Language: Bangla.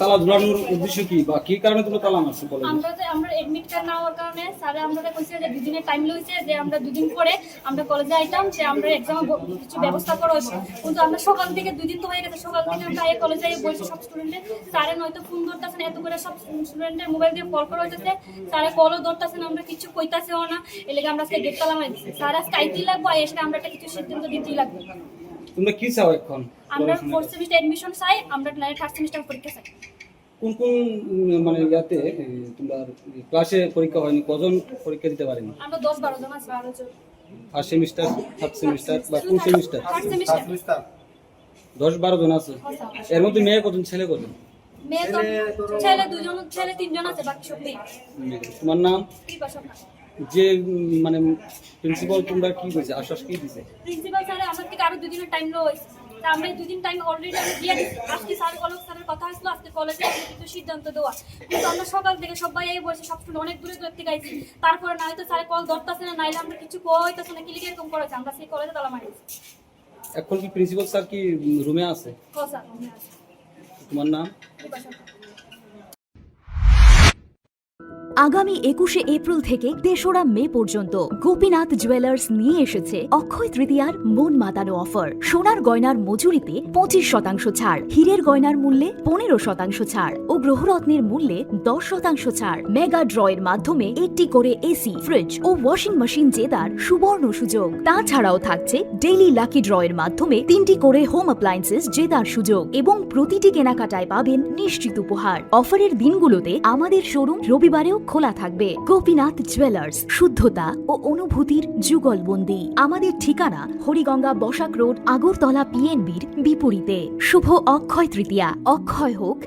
তালা ঝুলানোর উদ্দেশ্য কি বা কি কারণে তুমি তালা মারছো কলেজে আমরা যে, আমরা এডমিট কার্ড না কারণে স্যারে আমরা কইছে যে দুদিনের টাইম লইছে, যে আমরা দুদিন পরে আমরা কলেজে আইতাম, যে আমরা এক্সাম কিছু ব্যবস্থা করা হয়েছে। কিন্তু আমরা সকাল থেকে দুই দিন তো হয়ে গেছে, সকাল থেকে আমরা এই কলেজে বসে সব স্টুডেন্টের স্যারে নয়তো ফোন ধরতেছে না এত করে সব স্টুডেন্টের মোবাইল দিয়ে কল করা হইতেছে। স্যারে কলও ধরতেছে না আমরা কিছু কইতাছেও না। এলাকা আমরা আজকে গেট তালা মারি স্যার আজকে আইতেই লাগবো আর এসে আমরা একটা কিছু সিদ্ধান্ত দিতেই লাগবে। তোমরা কি চাও এখন? আমরা? ফোর্থ সেমিস্টার এডমিশন চাই আমরা থার্ড সেমিস্টার পরীক্ষা চাই। কোন কোন মানে ইয়াতে তোমরা ক্লাসে পরীক্ষা হয়নি কজন পরীক্ষা দিতে পারেনি? আমরা দশ বারো জন আছি বারো জন। ফার্স্ট সেমিস্টার থার্ড সেমিস্টার বা কোন সেমিস্টার থার্ড সেমিস্টার দশ বারো জন আছে। এর মধ্যে মেয়ে কজন ছেলে কজন? মেয়ে তো ছেলে দুজন ছেলে তিনজন আছে বাকি সব মেয়ে। তোমার নাম? যে মানে প্রিন্সিপাল তোমরা কি কইছে আশ্বাস কি দিছে? প্রিন্সিপাল স্যার আমার থেকে আরও দুদিনের টাইম লো হয়েছে তা আমরা এই দুদিন টাইম অলরেডি আমি দিয়ে দিচ্ছি আজকে স্যার অলক স্যারের কথা হয়েছিল আজকে কলেজে কিছু সিদ্ধান্ত দেওয়া। কিন্তু আমরা সকাল থেকে সবাই এই বসে সব student অনেক দূরে দূরে থেকে আইছি তারপরে না হয়তো স্যারে কল ধরতেছে না নাইলে আমরা কিছু কইতেছে না কিলিকে এরকম করেছে। আমরা সেই কলেজে তালা মারিছি এখন কি প্রিন্সিপাল স্যার কি রুমে আছে? ক স্যার আমি আছি। তোমার নাম? আগামী একুশে এপ্রিল থেকে তেসরা মে পর্যন্ত গোপীনাথ জুয়েলার্স নিয়ে এসেছে অক্ষয় তৃতীয়ার মন মাতানো অফার। সোনার গয়নার মজুরিতে পঁচিশ শতাংশ ছাড়, হীরের গয়নার মূল্যে পনেরো শতাংশ ছাড় ও গ্রহরত্নের মূল্যে দশ শতাংশ ছাড়। মেগা ড্রয়ের মাধ্যমে একটি করে এসি ফ্রিজ ও ওয়াশিং মেশিন জেতার সুবর্ণ সুযোগ। তাছাড়াও থাকছে ডেইলি লাকি ড্রয়ের মাধ্যমে তিনটি করে হোম অ্যাপ্লায়েন্সেস জেতার সুযোগ এবং প্রতিটি কেনাকাটায় পাবেন নিশ্চিত উপহার। অফারের দিনগুলোতে আমাদের শোরুম রবিবারেও খোলা থাকবে। গোপীনাথ জুয়েলার্স শুদ্ধতা ও অনুভূতির যুগলবন্দি। আমাদের ঠিকানা হরিগঙ্গা বসাক রোড, আগরতলা পিএনবির বিপরীতে। শুভ অক্ষয় তৃতীয়া। অক্ষয় হোক